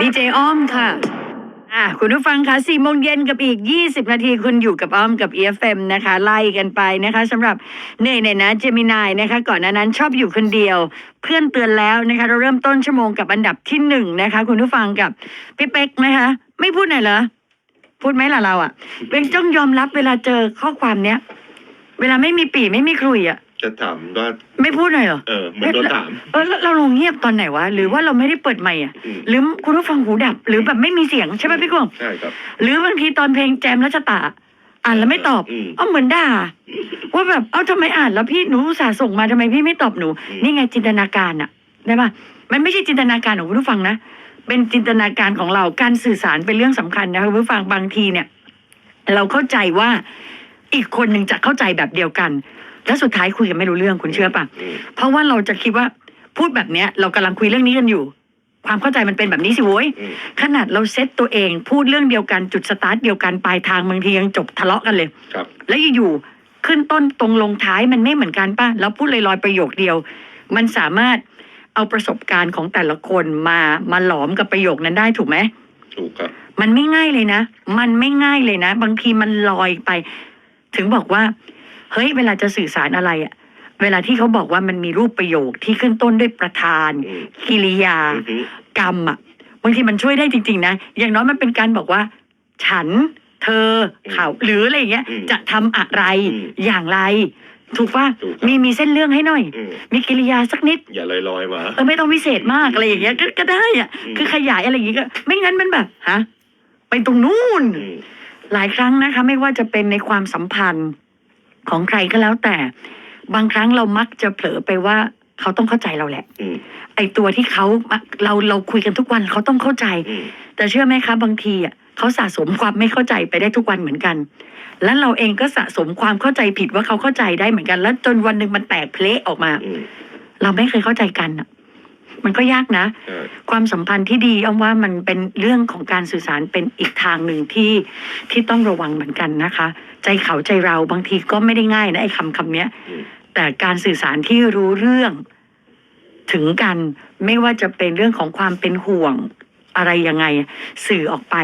ดีเจอ้อมค่ะอะคุณผู้ฟังคะสี่โมงเย็นกับอีก 20 นาทีคุณอยู่กับอ้อมกับ EFM นะคะ ไล่กันไปนะคะสำหรับเนยเนี่ยนะเจมินายนะคะ ก่อนหน้านั้นชอบอยู่คนเดียว เพื่อนเตือนแล้วนะคะ เราเริ่มต้นชั่วโมงกับอันดับที่หนึ่งนะคะ คุณผู้ฟังกับพี่เป๊กนะคะ ไม่พูดหน่อยเหรอ พูดไหมล่ะเราอะเป็นต้องยอมรับเวลาเจอข้อความเนี้ย เวลาไม่มีปีไม่มีครุยอะ จะถามว่าไม่พูดหน่อยเหรอ เออเหมันโดนถาม เออแล้วเราลงเงียบตอนไหนวะ หรือว่าเราไม่ได้เปิดไมค์อะ อืม หรือคุณผู้ฟังหูดับ หรือแบบไม่มีเสียงใช่ไหมพี่กวางใช่ครับ หรือบางทีตอนเพลงแจมรัชตา อ่านแล้วไม่ตอบอืมเอาเหมือนด่า ว่าแบบเอ้าทำไมอ่านแล้วพี่หนูอุตส่าห์ส่งมาทำไมพี่ไม่ตอบหนู อืม นี่ไงจินตนาการอะได้ปะมันไม่ใช่จินตนาการของคุณผู้ฟังนะ เป็นจินตนาการของเราการสื่อสารเป็นเรื่องสำคัญนะคะคุณผู้ฟังบางทีเนี่ย เราเข้าใจว่าอีกคนหนึ่งจะเข้าใจแบบเดียวกัน แล้วสุดท้ายคุยกันไม่รู้เรื่องคุณเชื่อปะอืมเพราะว่าเราจะคิดว่าพูดแบบเนี้ย เรากำลังคุยเรื่องนี้กันอยู่ ความเข้าใจมันเป็นแบบนี้สิโว้ยอืมขนาดเราเซตตัวเองพูดเรื่องเดียวกันจุดสตาร์ทเดียวกันปลายทางบางทียังจบทะเลาะกันเลยครับ แล้วอยู่ๆขึ้นต้นตรงลงท้ายมันไม่เหมือนกันป่ะแล้วพูดลอยๆประโยคเดียว มันสามารถเอาประสบการณ์ของแต่ละคนมามาหลอมกับประโยคนั้นได้ถูกไหมถูกครับมันไม่ง่ายเลยนะ มันไม่ง่ายเลยนะ บางทีมันลอยไป ถึงบอกว่า เฮ้ยเวลาจะสื่อสารอะไรอะเวลาที่เขาบอกว่ามันมีรูปประโยคที่ขึ้นต้นด้วยประธานอืม กิริยา อือฮึกรรมอะบางทีมันช่วยได้จริง ๆ นะ อย่างน้อยมันเป็นการบอกว่า ฉัน เธอเขาหรืออะไรอย่างเงี้ยอืมจะทำอะไรอืมอย่างไร ถูกป่ะถูกครับ มีมีเส้นเรื่องให้หน่อย อืมมีกิริยาสักนิด อย่าลอยลอยๆมา เออไม่ต้องวิเศษมากอะไรอย่างเงี้ยก็ก็ได้อะ อืม คือขยายอะไรอย่างเงี้ยก็ ไม่งั้นมันแบบฮะไปตรงนู้นอืมหลายครั้งนะคะ ไม่ว่าจะเป็นในความสัมพันธ์ ของใครก็แล้วแต่ บางครั้งเรามักจะเผลอไปว่าเขาต้องเข้าใจเราแหละอืมไอตัวที่เขาเราเราคุยกันทุกวันเขาต้องเข้าใจอืมแต่เชื่อไหมคะ บางทีอะเขาสะสมความไม่เข้าใจไปได้ทุกวันเหมือนกัน แล้วเราเองก็สะสมความเข้าใจผิดว่าเขาเข้าใจได้เหมือนกัน แล้วจนวันหนึ่งมันแตกเพละออกมาอืมเราไม่เคยเข้าใจกันอะ มันก็ยากนะ ใช่ ความสัมพันธ์ที่ดีอ้อมว่ามันเป็นเรื่องของการสื่อสารเป็นอีกทางหนึ่งที่ที่ต้องระวังเหมือนกันนะคะ ใจเขาใจเราบางทีก็ไม่ได้ง่ายนะไอ้คำคำเนี้ย อืม แต่การสื่อสารที่รู้เรื่องถึงกันไม่ว่าจะเป็นเรื่องของความเป็นห่วงอะไรยังไง สื่อออกไป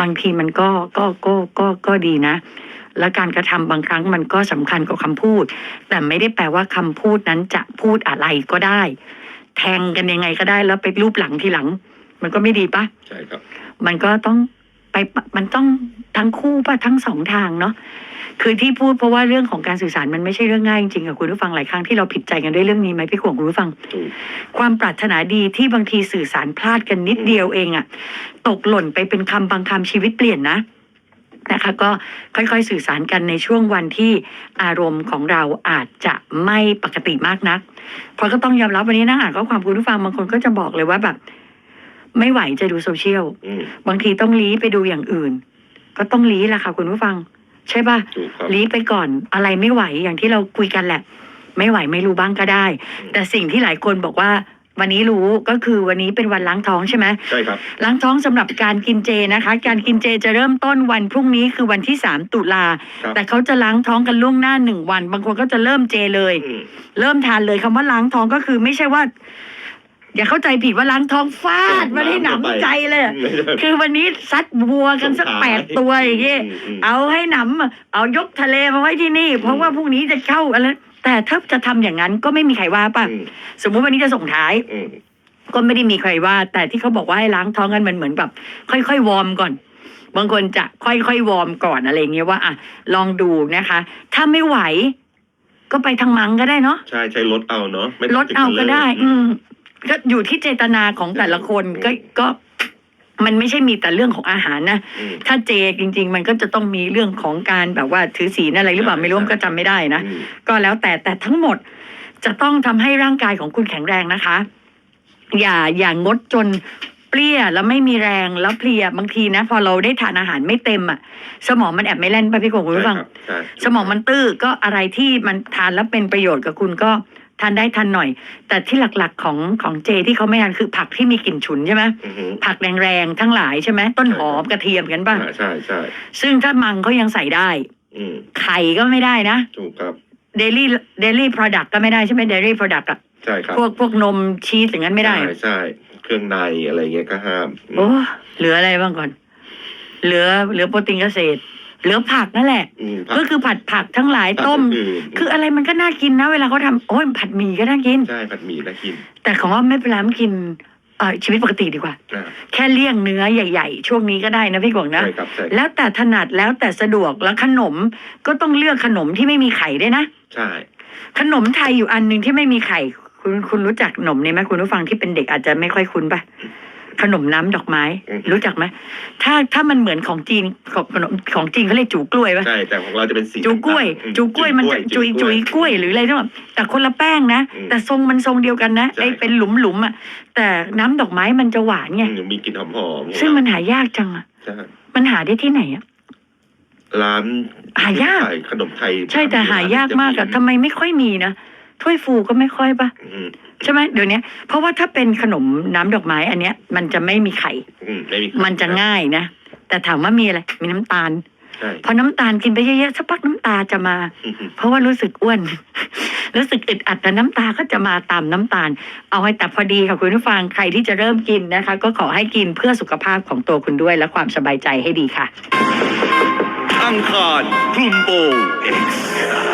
บางทีมันก็ก็ก็ก็ก็ดีนะ และการกระทำบางครั้งมันก็สำคัญกว่าคำพูด แต่ไม่ได้แปลว่าคำพูดนั้นจะพูดอะไรก็ได้ แทงกันยังไงก็ได้แล้วไปรูปหลังทีหลัง มันก็ไม่ดีปะใช่ครับ มันก็ต้องไปปะมันต้องทั้งคู่ป่ะทั้งสองทางเนาะคือที่พูดเพราะว่าเรื่องของการสื่อสารมันไม่ใช่เรื่องง่ายจริงๆกับคุณผู้ฟังหลายครั้งที่เราผิดใจกันด้วยเรื่องนี้ไหมพี่ขวงคุณผู้ฟังถูกความปรารถนาดีที่บางทีสื่อสารพลาดกันนิดเดียวเองอะตกหล่นไปเป็นคำบางคำชีวิตเปลี่ยนนะ นะคะก็ค่อยๆสื่อสารกันในช่วงวันที่อารมณ์ของเราอาจจะไม่ปกติมากนัก เพราะก็ต้องยอมรับวันนี้นั่งอ่านข้อความคุณผู้ฟังบางคนก็จะบอกเลยว่าแบบ ไม่ไหวจะดูโซเชียลอืมบางทีต้องลี้ไปดูอย่างอื่น ก็ต้องลี้แหละค่ะคุณผู้ฟัง ใช่ป่ะถูกครับลี้ไปก่อนอะไรไม่ไหวอย่างที่เราคุยกันแหละ ไม่ไหวไม่รู้บ้างก็ได้ แต่สิ่งที่หลายคนบอกว่า วันนี้รู้ก็คือวันนี้เป็นวันล้างท้องใช่ไหมใช่ครับ ล้างท้องสำหรับการกินเจนะคะ การกินเจจะเริ่มต้นวันพรุ่งนี้คือวันที่สามตุลา ครับ แต่เขาจะล้างท้องกันล่วงหน้าหนึ่งวัน บางคนก็จะเริ่มเจเลย อืม เริ่มทานเลยคำว่าล้างท้องก็คือไม่ใช่ว่า อย่าเข้าใจผิดว่าล้างท้องฟาดมาให้หนำใจเลยอะไม่ได้คือวันนี้ซัดวัวกันสักส่งท้ายแปดตัวอย่างเงี้ย มม เอาให้หนำเอายกทะเลมาไว้ที่นี่ เพราะว่าพรุ่งนี้จะเข้าอะไร แต่ถ้าจะทำอย่างนั้นก็ไม่มีใครว่าป่ะอืมสมมุติวันนี้จะส่งท้ายอืมก็ไม่ได้มีใครว่า แต่ที่เขาบอกว่าให้ล้างท้องกันมันเหมือนแบบค่อยๆวอร์มก่อน บางคนจะค่อยๆวอร์มก่อนอะไรอย่างเงี้ยว่าอะลองดูนะคะ ถ้าไม่ไหว ก็ไปทางมังก็ได้เนาะใช่ใช้รถเอาเนาะไม่ลต้งดเอาก็ได้ถึงอืมก็อยู่ที่เจตนาของแต่ละคนก็ก็ มันไม่ใช่มีแต่เรื่องของอาหารนะอืมถ้าเจจริง ๆ มันก็จะต้องมีเรื่องของการแบบว่าถือศีลอะไรหรือเปล่าใช่ไม่รู้ใช่มันก็จำไม่ได้นะอืมก็แล้วแต่แต่ทั้งหมดจะต้องทำให้ร่างกายของคุณแข็งแรงนะคะ อย่าอย่างงดจนเปรี้ยแล้วไม่มีแรงแล้วเพลียบางทีนะ พอเราได้ทานอาหารไม่เต็มอะ สมองมันแอบไม่แล่นไปะพี่กงคุณผู้ฟังใช่ครับใช่สมองมันตื้อก็อะไรที่มันทานแล้วเป็นประโยชน์กับคุณก็ ทานได้ทานหน่อย แต่ที่หลักๆของของเจที่เขาไม่ทานคือผักที่มีกลิ่นฉุนใช่ไหมอือฮึ ผักแรงๆทั้งหลายใช่ไหมต้นหอมกระเทียมกันป่ะใช่ใช่ใช่ซึ่งถ้ามังเขายังใส่ได้ อืมไข่ก็ไม่ได้นะถูกครับ เดลี่เดลี่โปรดักต์ก็ไม่ได้ใช่ไหมเดลี่โปรดักต์อะใช่ครับพวกพวกนมชีสอย่างนั้นไม่ได้ ใช่ใช่เครื่องในอะไรเงี้ยก็ห้ามโอ้เหลืออะไรบ้างก่อน เหลือเหลือโปรตีนเกษตร เหลือผักนั่นแหละอืมก็คือผัดผักทั้งหลายผัดต้มอื่นคืออะไรมันก็น่ากินนะ เวลาเขาทำโอ้ยผัดหมี่ก็น่ากิน ใช่ผัดหมี่น่ากิน แต่ของว่าไม่เป็นไรมันกินเอ่อชีวิตปกติดีกว่าอ่า แค่เลี่ยงเนื้อใหญ่ ๆ ช่วงนี้ก็ได้นะพี่กวางนะใช่ครับใช่แล้วแต่ถนัดแล้วแต่สะดวกแล้วขนมก็ต้องเลือกขนมที่ไม่มีไข่ด้วยนะ ใช่ ขนมไทยอยู่อันหนึ่งที่ไม่มีไข่ คุณคุณรู้จักขนมนี้ไหมคุณผู้ฟังที่เป็นเด็กอาจจะไม่ค่อยคุ้นปะ ขนมน้ำดอกไม้ รู้จักไหมถ้าถ้ามันเหมือนของจีนของขนมของจีนเขาเรียกจูกล้วยปะใช่แต่ของเราจะเป็นสีจูกล้วยอืจูกล้วยมันจะจุยจุยกล้วยหรืออะไรทั้งหมดแต่คนละแป้งนะอืมแต่ทรงมันทรงเดียวกันนะใช่ไอ้เป็นหลุมหลุมๆอะแต่น้ำดอกไม้มันจะหวานไงอืมมีกลิ่นหอมๆซึ่งมันหายากจังอะใช่มันหาได้ที่ไหนอะร้านหายากขขนมไทย ใช่แต่หายากมากอะทำไมไม่ค่อยมีนะ ถ้วยฟูก็ไม่ค่อยปะอืมใช่ไหมเดี๋ยวนี้เพราะว่าถ้าเป็นขนมน้ำดอกไม้อันเนี้ย มันจะไม่มีไข่ อืมไม่มีมันจะง่ายนะ แต่ถามว่ามีอะไร มีน้ำตาล ใช่พอน้ำตาลกินไปเยอะๆสักพักน้ำตาจะมาอืมเพราะว่ารู้สึกอ้วน รู้สึกอึดอัดแต่น้ำตาก็จะมาตามน้ำตาล เอาให้แต่พอดีค่ะคุณผู้ฟังใครที่จะเริ่มกินนะคะ ก็ขอให้กินเพื่อสุขภาพของตัวคุณด้วยและความสบายใจให้ดีค่ะ อังคารคลุมโปง X ส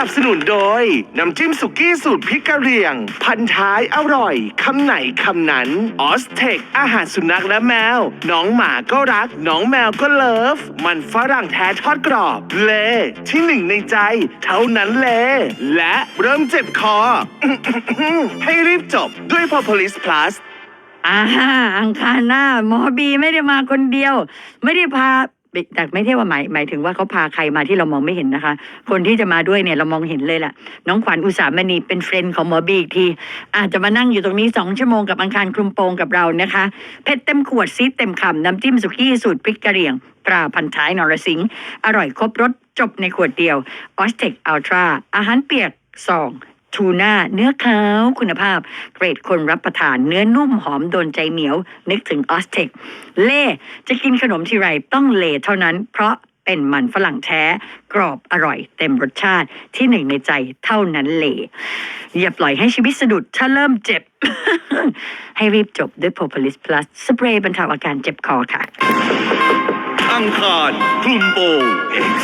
นับสนุนโดย น้ำจิ้มสุกี้สูตรพริกกะเหรี่ยง พันท้ายอร่อย คำไหนคำนั้นออสเทคอาหารสุนัขและแมว น้องหมาก็รัก น้องแมวก็เลิฟ มันฝรั่งแท้ทอดกรอบ เลที่หนึ่งในใจ เท่านั้นเลและเริ่มเจ็บคอ ให้รีบจบด้วย Propolis Plus อ่าอังคารหน้า หมอบีไม่ได้มาคนเดียว ไม่ได้พา แต่ไม่ใช่ว่าหมายหมายถึงว่าเขาพาใครมาที่เรามองไม่เห็นนะคะ คนที่จะมาด้วยเนี่ยเรามองเห็นเลยแหละน้องขวัญอุสามณีเป็นเฟรนด์ของหมอบีอีกที อาจจะมานั่งอยู่ตรงนี้สองชั่วโมงกับอังคารคลุมโปงกับเรานะคะเผ็ดเต็มขวดซีดเต็มคำน้ำจิ้มสุกี้สูตรพริกกะเหรี่ยงตราพันท้ายนรสิงห์อร่อยครบรสจบในขวดเดียวออสเทคอัลตราอาหารเปียกซอง ทูน่าเนื้อขาวคุณภาพ เกรดคนรับประทานเนื้อนุ่มหอมโดนใจเหนียว นึกถึงออสเทคเล่จะกินขนมทีไรต้องเล่เท่านั้น เพราะเป็นมันฝรั่งแท้กรอบอร่อยเต็มรสชาติที่หนึ่งในใจเท่านั้นเลอย่าปล่อยให้ชีวิตสะดุดถ้าเริ่มเจ็บ ให้รีบจบด้วย Propolis Plus สเปรย์บรรเทาอาการเจ็บคอค่ะ อังคารคลุมโปง X